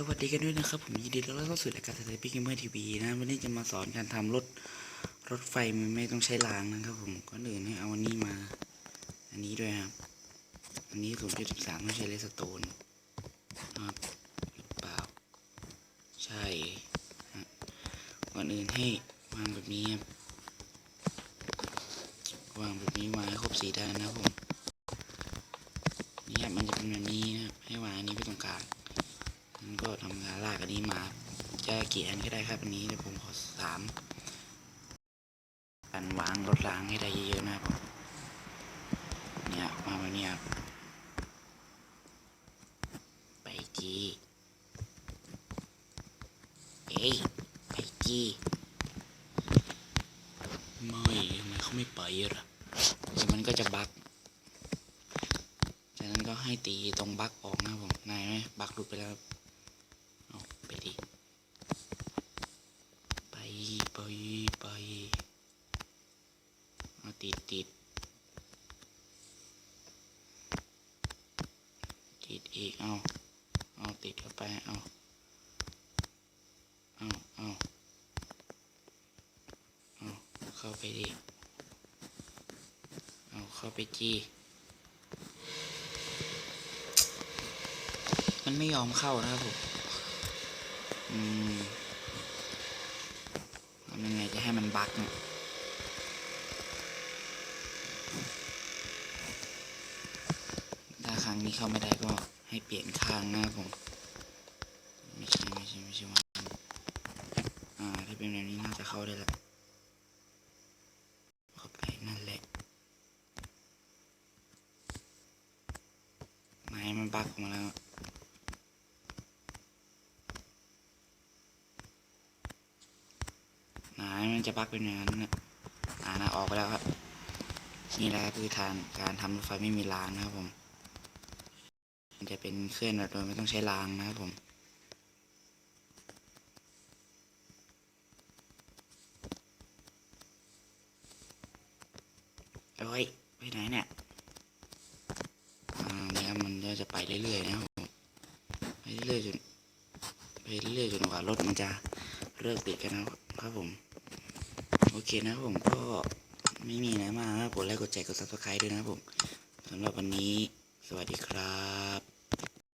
สวัสดีกันด้วยนะครับ ผมยินดีต้อนรับเข้าสู่รายการสเตปิกเกมเมอร์ทีวีนะวันนี้จะมาสอนการทำรถรถไฟไม่ต้องใช้รางนะครับ ผมก่อนอื่นให้เอาอันนี้มา อันนี้ด้วยครับ อันนี้ศูนย์จุดสิบสามต้องใช้เลสโตนนะครับหรือเปล่าใช่ก่อนอื่นให้วางแบบนี้ครับวางแบบนี้วางให้ครบสี่ด้านนะครับผมนี่ครับมันจะเป็นแบบนี้นะครับให้วางอันนี้ไว้ตรงกลาง มันก็ทันนี้มาจะกี่อันก็ได้ครับอันนี้เดี๋ยวผมขอสามอันวางรถรางให้ได้เยอะๆนะครับผมเนี่ยวางแบบนี้ครับไปจีเอ้ยไปจีไม่ทำไมเขาไม่ไปล่ะเดี๋ยวมันก็จะบักจากนั้นก็ให้ตีตรงบักออกนะผมนายไหมบักหลุดไปแล้วครับ เอาไปดิ ไป ไปไปเอาติดติดติดอีกเอาเอาติดเข้าไปเอาเอาเอาเอาเข้าไปดิเอาเข้าไปจีมันไม่ยอมเข้านะครับผมอืมทำยังไงจะให้มัน บักเนี่ยถ้าครั้งนี้เข้าไม่ได้ก็ให้เปลี่ยนข้างนะครับผม ไม่ใช่ไม่ใช่ไม่ใช่ว่าอ่าถ้าเป็นแบบนี้น่าจะเข้าได้ล้วเข้าไปนั่นแหละไม้มันบักออกมาแล้ว ไหน มันจะปักเป็นอย่างนั้นนะอ่านะออกไปแล้วครับ นี่แหละคือทางการทำรถไฟไม่มีรางนะครับผม มันจะเป็นเคลื่อนแบบโดยไม่ต้องใช้รางนะครับผมเอ้ยไปไหนเนี่ยอ่าเนี่ยมันก็จะไปเรื่อยๆนะครับผมไปเรื่อยๆจนไปเรื่อยๆจนกว่ารถมันจะเลิกติดกันนะครับผม โอเคนะผมก็ไม่มีอะไรมากนะครับกดไลค์กดแชร์กดซับสไครต์ด้วยนะผมสำหรับวันนี้ สวัสดีครับ